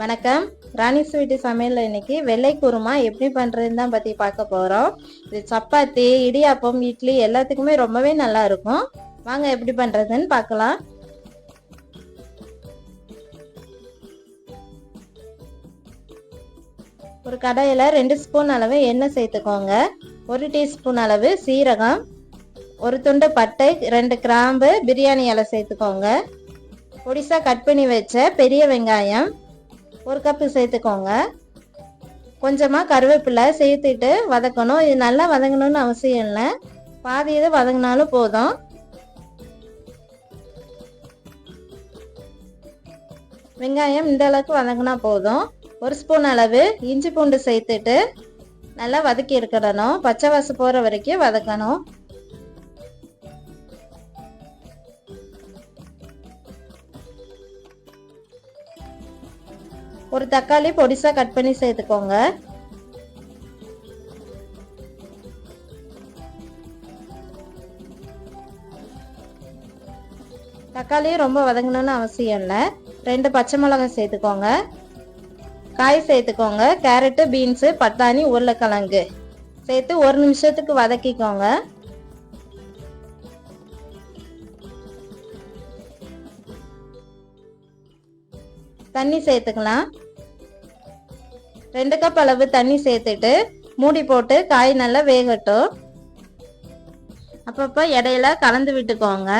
வணக்கம். ராணி ஸ்வீட்டு சமையலில் இன்னைக்கு வெள்ளை குருமா எப்படி பண்ணுறதுன்னு தான் பற்றி பார்க்க போகிறோம் இது சப்பாத்தி இடியாப்பம் இட்லி எல்லாத்துக்குமே ரொம்பவே நல்லா இருக்கும். வாங்க எப்படி பண்ணுறதுன்னு பார்க்கலாம். ஒரு கடாயில் ரெண்டு ஸ்பூன் அளவு எண்ணெய் சேர்த்துக்கோங்க. ஒரு டீஸ்பூன் அளவு சீரகம் ஒரு துண்டு பட்டை ரெண்டு கிராம்பு பிரியாணி இலை சேர்த்துக்கோங்க. பொடிசாக கட் பண்ணி வச்ச பெரிய வெங்காயம் ஒரு கப்பு சேர்த்துக்கோங்க. கொஞ்சமாக கருவேப்பிலை சேர்த்துட்டு வதக்கணும். இது நல்லா வதங்கணும்னு அவசியம் இல்லை. பாதி இது வதங்கினாலும் போதும். வெங்காயம் இந்த அளவுக்கு வதங்கினா போதும். ஒரு ஸ்பூன் அளவு இஞ்சி பூண்டு சேர்த்துட்டு நல்லா வதக்கி எடுக்கணும் பச்சை வாசம் போகிற வரைக்கும் வதக்கணும். ஒரு தக்காளி பொடிசா கட் பண்ணி சேர்த்துக்கோங்க. தக்காளியும் ரொம்ப வதங்கணும்னு அவசியம் இல்லை. ரெண்டு பச்சை மிளகாய் சேர்த்துக்கோங்க. காய் சேர்த்துக்கோங்க. கேரட்டு பீன்ஸு பட்டாணி உருளைக்கிழங்கு. சேர்த்து ஒரு நிமிஷத்துக்கு வதக்கிக்கோங்க. தண்ணி சேர்த்துக்கலாம். ரெண்டு கப் அளவு தண்ணி சேர்த்துட்டு மூடி போட்டு காய் நல்லா வேகட்டும். அப்பப்போ இடையில கலந்து விட்டுக்கோங்க.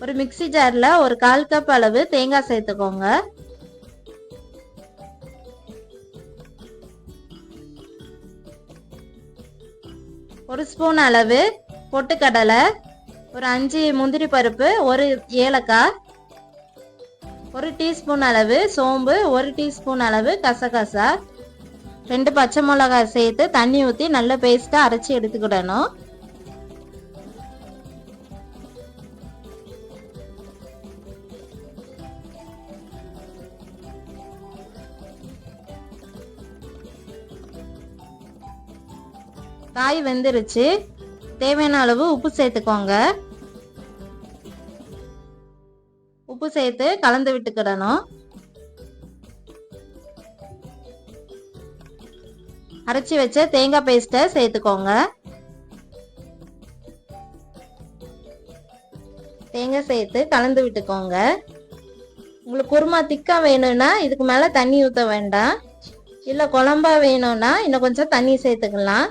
ஒரு மிக்சி ஜாரில் ஒரு கால் கப் அளவு தேங்காய் சேர்த்துக்கோங்க. ஒரு ஸ்பூன் அளவு பொட்டுக்கடலை ஒரு அஞ்சு முந்திரி பருப்பு ஒரு ஏலக்காய் ஒரு டீஸ்பூன் அளவு சோம்பு ஒரு டீஸ்பூன் அளவு கசகசா ரெண்டு பச்சை மிளகாய் சேர்த்து தண்ணி ஊற்றி நல்ல பேஸ்ட்டாக அரைச்சி எடுத்துக்கிடணும். காய் வெந்துருச்சு. தேவையான அளவு உப்பு சேர்த்துக்கோங்க. உப்பு சேர்த்து கலந்து விட்டுக்கிடணும். அரைச்சி வச்ச தேங்காய் பேஸ்ட்டை சேர்த்துக்கோங்க. தேங்காய் சேர்த்து கலந்து விட்டுக்கோங்க. உங்களுக்கு குருமா திக்கா வேணும்னா இதுக்கு மேலே தண்ணி ஊற்ற வேண்டாம். இல்லை குழம்பா வேணும்னா இன்னும் கொஞ்சம் தண்ணி சேர்த்துக்கலாம்.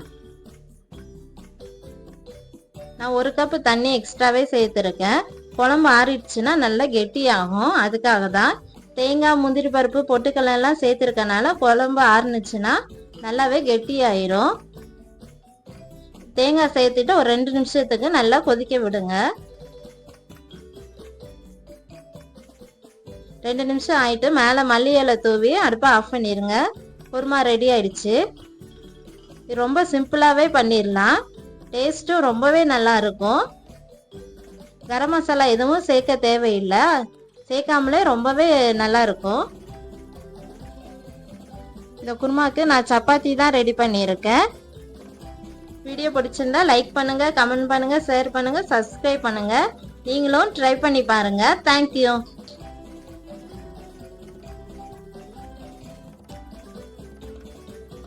நான் ஒரு கப்பு தண்ணி எக்ஸ்ட்ராவே சேர்த்துருக்கேன். குழம்பு ஆறிடுச்சுன்னா நல்லா கெட்டியாகும். அதுக்காக தான் தேங்காய் முந்திரி பருப்பு பொட்டுக்கல்ல எல்லாம் சேர்த்துருக்கனால குழம்பு ஆறுனுச்சுன்னா நல்லாவே கெட்டியாயிரும். தேங்காய் சேர்த்துட்டு ஒரு ரெண்டு நிமிஷத்துக்கு நல்லா கொதிக்க விடுங்க. ரெண்டு நிமிஷம் ஆயிட்டு மேலே மல்லி இலை தூவி அடுப்பை ஆஃப் பண்ணிடுங்க குருமா ரெடி ஆயிடுச்சு. ரொம்ப சிம்பிளாகவே பண்ணிடலாம் டேஸ்ட்டும் ரொம்பவே நல்லா இருக்கும். கரம் மசாலா எதுவும் சேர்க்க தேவையில்லை. சேர்க்காமலே ரொம்பவே நல்லா இருக்கும் இந்த குருமாவுக்கு நான் சப்பாத்தி தான் ரெடி பண்ணியிருக்கேன். வீடியோ பிடிச்சிருந்தா லைக் பண்ணுங்க கமெண்ட் பண்ணுங்க ஷேர் பண்ணுங்க சப்ஸ்கிரைப் பண்ணுங்க. நீங்களும் ட்ரை பண்ணி பாருங்க. தேங்க்யூ